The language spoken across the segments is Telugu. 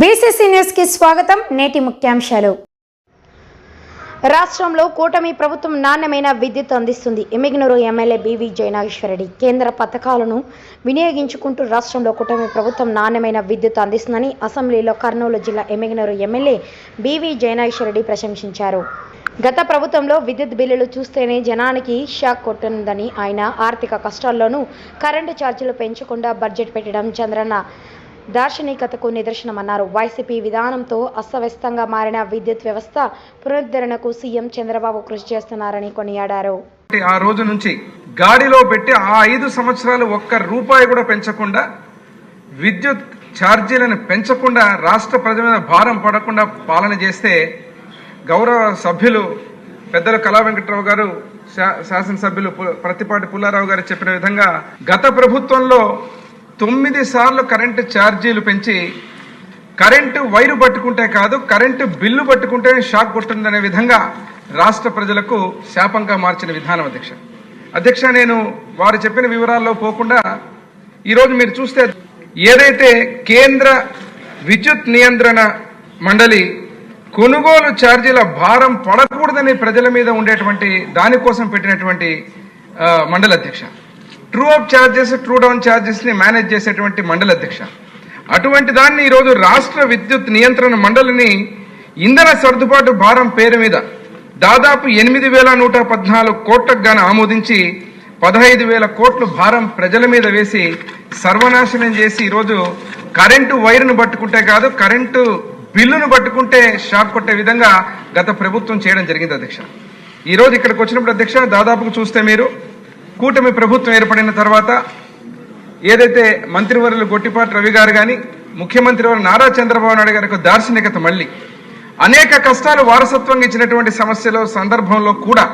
బీసీసీ న్యూస్కి స్వాగతం. నేటి ముఖ్యాంశాలు. రాష్ట్రంలో కూటమి ప్రభుత్వం నాణ్యమైన విద్యుత్ అందిస్తుంది. ఎమ్మిగనూరు ఎమ్మెల్యే బీవీ జయనాగేశ్వరరెడ్డి కేంద్ర పథకాలను వినియోగించుకుంటూ రాష్ట్రంలో కూటమి ప్రభుత్వం నాణ్యమైన విద్యుత్ అందిస్తుందని అసెంబ్లీలో కర్నూలు జిల్లా ఎమ్మిగనూరు ఎమ్మెల్యే బీవీ జయనాగేశ్వరరెడ్డి ప్రశంసించారు. గత ప్రభుత్వంలో విద్యుత్ బిల్లులు చూస్తేనే జనానికి షాక్ కొట్టిందని ఆయన ఆర్థిక కష్టాల్లోనూ కరెంటు ఛార్జీలు పెంచకుండా బడ్జెట్ పెట్టడం చంద్రన్న దార్శనికతకు నిదర్శనమన్నారు. వైసీపీ విధానంతో అస్తవ్యస్తంగా మారిన విద్యుత్ వ్యవస్థ పునరుద్ధరణకు సీఎం చంద్రబాబు కృషి చేస్తున్నారని కొనియాడారు. ఆ రోజు నుంచి గాడిలో పెట్టి ఆ ఐదు సంవత్సరాలు ఒక్క రూపాయి కూడా పెంచకుండా విద్యుత్ ఛార్జీలను పెంచకుండా రాష్ట్ర ప్రజల మీద భారం పడకుండా పాలన చేస్తే గౌరవ సభ్యులు పెద్దలు కళా వెంకట్రావు గారు శా- శాసనసభ్యులు ప్రతిపాటి పుల్లారావు గారు చెప్పిన విధంగా గత ప్రభుత్వంలో తొమ్మిది సార్లు కరెంటు ఛార్జీలు పెంచి కరెంటు వైరు పట్టుకుంటే కాదు కరెంటు బిల్లు పట్టుకుంటే షాక్ కొట్టుందనే విధంగా రాష్ట్ర ప్రజలకు శాపంగా మార్చిన విధానం అధ్యక్ష. అధ్యక్ష నేను వారు చెప్పిన వివరాల్లో పోకుండా ఈరోజు మీరు చూస్తే ఏదైతే కేంద్ర విద్యుత్ నియంత్రణ మండలి కొనుగోలు ఛార్జీల భారం పడకూడదని ప్రజల మీద ఉండేటువంటి దానికోసం పెట్టినటువంటి మండలి అధ్యక్ష. True up charges true down ఛార్జెస్ని manage చేసేటువంటి మండలి అధ్యక్ష. అటువంటి దాన్ని ఈరోజు రాష్ట్ర విద్యుత్ నియంత్రణ మండలిని ఇంధన సర్దుబాటు భారం పేరు మీద దాదాపు ఎనిమిది వేల నూట పద్నాలుగు కోట్లకు గాను ఆమోదించి పదహైదు వేల కోట్లు భారం ప్రజల మీద వేసి సర్వనాశనం చేసి ఈరోజు కరెంటు వైర్ను పట్టుకుంటే కాదు కరెంటు బిల్లును పట్టుకుంటే షాక్ కొట్టే విధంగా గత ప్రభుత్వం చేయడం జరిగింది అధ్యక్ష. ఈరోజు ఇక్కడికి వచ్చినప్పుడు అధ్యక్ష దాదాపుకు చూస్తే మీరు కూటమి ప్రభుత్వం ఏర్పడిన తర్వాత ఏదైతే మంత్రివర్యులు గొట్టిపాటి రవి గారు కానీ ముఖ్యమంత్రి వారు నారా చంద్రబాబు నాయుడు గారి దార్శనికత మళ్ళీ అనేక కష్టాలు వారసత్వంగా ఇచ్చినటువంటి సమస్యలో సందర్భంలో కూడా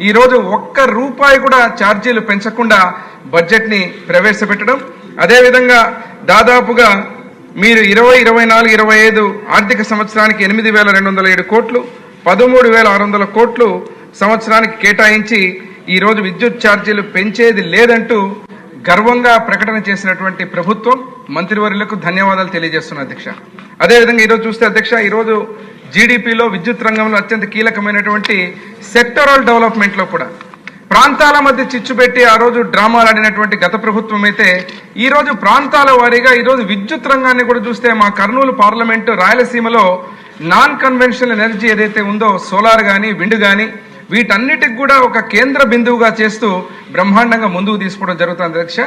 ఈరోజు ఒక్క రూపాయి కూడా ఛార్జీలు పెంచకుండా బడ్జెట్ని ప్రవేశపెట్టడం. అదేవిధంగా దాదాపుగా మీరు ఇరవై ఇరవై నాలుగు ఇరవై ఐదు ఆర్థిక సంవత్సరానికి ఎనిమిది వేల రెండు వందల ఏడు కోట్లు పదమూడు వేల ఆరు వందల కోట్లు సంవత్సరానికి కేటాయించి ఈరోజు విద్యుత్ ఛార్జీలు పెంచేది లేదంటూ గర్వంగా ప్రకటన చేసినటువంటి ప్రభుత్వం మంత్రివర్యులకు ధన్యవాదాలు తెలియజేస్తున్నా అధ్యక్ష. అదేవిధంగా ఈరోజు చూస్తే అధ్యక్ష ఈరోజు జీడిపిలో విద్యుత్ రంగంలో అత్యంత కీలకమైనటువంటి సెక్టరల్ డెవలప్మెంట్లో కూడా ప్రాంతాల మధ్య చిచ్చు పెట్టి ఆ రోజు డ్రామాలు ఆడినటువంటి గత ప్రభుత్వం అయితే ఈరోజు ప్రాంతాల వారీగా ఈరోజు విద్యుత్ రంగాన్ని కూడా చూస్తే మా కర్నూలు పార్లమెంటు రాయలసీమలో నాన్ కన్వెన్షనల్ ఎనర్జీ ఏదైతే ఉందో సోలార్ కానీ విండ్ కానీ వీటన్నిటికి కూడా ఒక కేంద్ర బిందువుగా చేస్తూ బ్రహ్మాండంగా ముందుకు తీసుకోవడం జరుగుతుంది అధ్యక్ష.